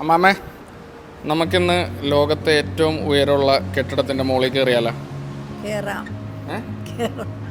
അമ്മാമ്മേ നമുക്കിന്ന് ലോകത്തെ ഏറ്റവും ഉയരമുള്ള കെട്ടിടത്തിന്റെ മുകളിൽ കയറിയാലോ? കേറാം. റെഡിയല്ലേ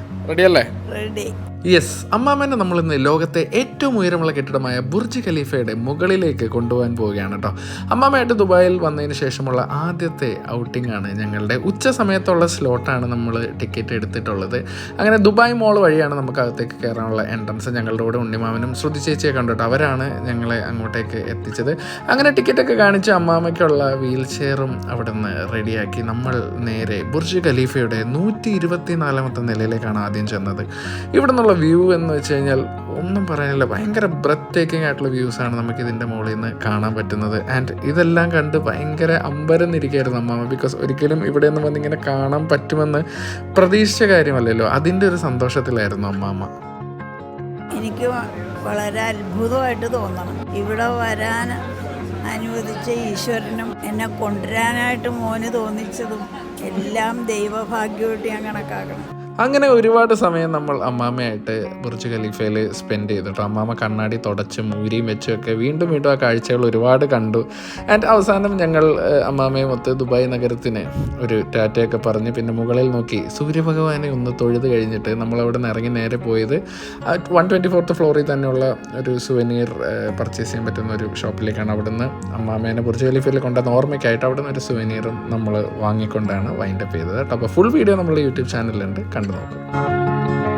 റെഡി. യെസ് അമ്മാമ്മേനെ നമ്മൾ ഇന്ന് ലോകത്തെ ഏറ്റവും ഉയരമുള്ള കെട്ടിടമായ ബുർജ് ഖലീഫയുടെ മുകളിലേക്ക് കൊണ്ടുപോകാൻ പോവുകയാണ് കേട്ടോ അമ്മാമ്മയായിട്ട് ദുബായിൽ വന്നതിന് ശേഷമുള്ള ആദ്യത്തെ ഔട്ടിംഗ് ആണ് ഞങ്ങളുടെ ഉച്ച സമയത്തുള്ള സ്ലോട്ടാണ് നമ്മൾ ടിക്കറ്റ് എടുത്തിട്ടുള്ളത്. അങ്ങനെ ദുബായ് മോൾ വഴിയാണ് നമുക്ക് അകത്തേക്ക് കയറാനുള്ള എൻട്രൻസ് ഞങ്ങളുടെ കൂടെ ഉണ്ണിമാമനും ശ്രുതി ചേച്ചിയെ കണ്ടിട്ട് അവരാണ് ഞങ്ങളെ അങ്ങോട്ടേക്ക് എത്തിച്ചത്. അങ്ങനെ ടിക്കറ്റൊക്കെ കാണിച്ച് അമ്മാമ്മയ്ക്കുള്ള വീൽ ചെയറും അവിടെ നിന്ന് റെഡിയാക്കി നമ്മൾ നേരെ ബുർജ് ഖലീഫയുടെ നൂറ്റി ഇരുപത്തി നാലാമത്തെ നിലയിലേക്കാണ് ആദ്യം ചെന്നത്. ഇവിടെ നിന്നുള്ള വ്യൂ എന്ന് വെച്ച് കഴിഞ്ഞാൽ ഒന്നും പറയാനില്ല. ഭയങ്കര ബ്രത്ത് ടേക്കിംഗ് ആയിട്ടുള്ള വ്യൂസാണ് നമുക്ക് ഇതിന്റെ മുകളിൽ നിന്ന് കാണാൻ പറ്റുന്നത്. ആൻഡ് ഇതെല്ലാം കണ്ട് ഭയങ്കര അമ്പരന്നിരിക്കുകയായിരുന്നു അമ്മാമ. ബിക്കോസ് ഒരിക്കലും ഇവിടെ നിന്ന് വന്നിങ്ങനെ കാണാൻ പറ്റുമെന്ന് പ്രതീക്ഷിച്ച കാര്യമല്ലല്ലോ. അതിന്റെ ഒരു സന്തോഷത്തിലായിരുന്നു അമ്മാമ്മ എനിക്ക് വളരെ അത്ഭുതമായിട്ട് തോന്നണം. ഇവിടെ വരാൻ അനുവദിച്ച ഈശ്വരനും എന്നെ കൊണ്ടുവരാനായിട്ട് മോന് തോന്നിച്ചതും എല്ലാം ദൈവഭാഗ്യമായിട്ട് ഞാൻ കണക്കാക്കണം. അങ്ങനെ ഒരുപാട് സമയം നമ്മൾ അമ്മാമ്മയായിട്ട് ബുർജ് ഖലീഫയിൽ സ്പെൻഡ് ചെയ്തു കേട്ടോ അമ്മാമ്മ കണ്ണാടി തുടച്ചും ഊരിയും വെച്ചും ഒക്കെ വീണ്ടും വീണ്ടും ആ കാഴ്ചകൾ ഒരുപാട് കണ്ടു. ആൻഡ് അവസാനം ഞങ്ങൾ അമ്മാമ്മയും ഒത്ത് ദുബായ് നഗരത്തിന് ഒരു ടാറ്റയൊക്കെ പറഞ്ഞ് പിന്നെ മുകളിൽ നോക്കി. സൂര്യഭഗവാനെ ഒന്ന് തൊഴുത് കഴിഞ്ഞിട്ട് നമ്മൾ അവിടെ നിന്ന് ഇറങ്ങി നേരെ പോയത് വൺ ട്വന്റി ഫോർത്ത് ഫ്ലോറിൽ തന്നെയുള്ള ഒരു സുവനീർ പർച്ചേസ് ചെയ്യാൻ പറ്റുന്ന ഒരു ഷോപ്പിലേക്കാണ് അവിടുന്ന് അമ്മാമ്മേനെ ബുർജ് ഖലീഫയിൽ കൊണ്ടുവന്ന ഓർമ്മയ്ക്കായിട്ട് അവിടെ നിന്ന് ഒരു സുവനീറും നമ്മൾ വാങ്ങിക്കൊണ്ടാണ് വൈൻഡപ്പ് ചെയ്തത് കേട്ടോ. അപ്പോൾ ഫുൾ വീഡിയോ നമ്മൾ യൂട്യൂബ് ചാനലിലുണ്ട് കണ്ടു നോക്കും